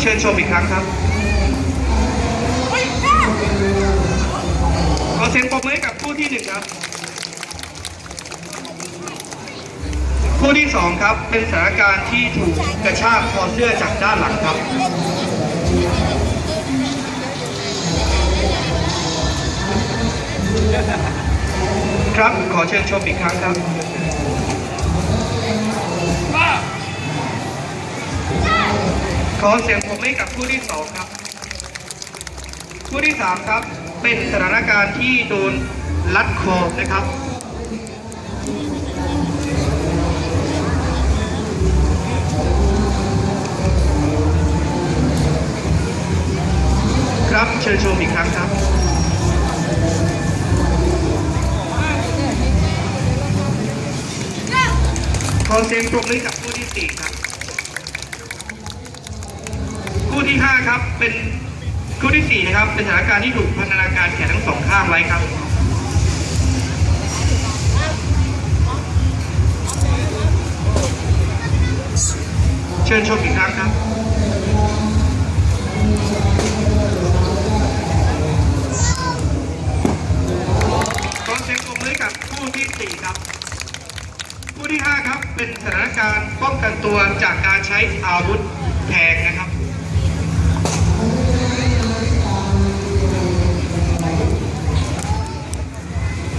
เชิญชมอีกครั้งครับขอเสียงปรบมือกับคู่ที่หนึ่งครับ คู่ที่สองครับเป็นสถานการณ์ที่ถูกกระชากคอเสื้อจากด้านหลังครับครับ ขอเชิญชมอีกครั้งครับ ขอเสียงผมให้กับคู่ที่สองครับคู่ที่สามครับ เป็นสถานการณ์ที่โดนลัดคอนะครับครับเชิญชมอีกครั้งครับ ขอเสียงปรบมือกับคู่ที่สี่ครับ คู่ที่ห้าครับ เป็นคู่ที่สี่นะครับ เป็นสถานการณ์ที่ถูกพันธนาการแขนทั้งสองข้างไว้ครับเชิญชมอีกครั้งครับขอเสียงปรบมือกับคู่ที่สี่ครับคู่ที่ห้าครับ เป็นสถานการณ์ป้องกันตัวจากการใช้อาวุธแทง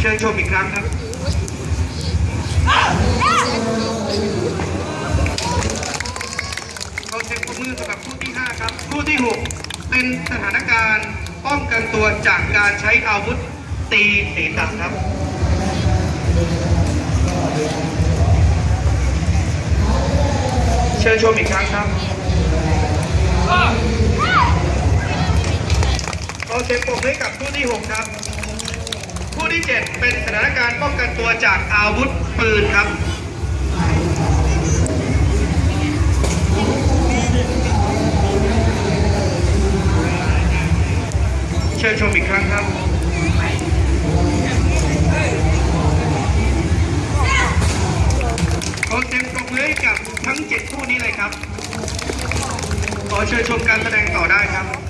เชิญชมอีกครั้งครับขอเสียงปรบมือสำหรับคู่ที่ 5 ครับ คู่ที่ 6 เป็นสถานการณ์ป้องกันตัวจากการใช้อาวุธตีศีรษะครับเชิญชมอีกครั้งครับขอเสียงปรบมือให้กับคู่ที่ 6 ครับ ที่ 7 เป็นสถานการณ์ป้องกันตัวจากอาวุธปืนครับเชิญชมอีกครั้งครับขอเสียงปรบมือให้กับทั้ง 7 คู่นี้เลยครับ ขอเชิญชมการแสดงต่อได้ครับ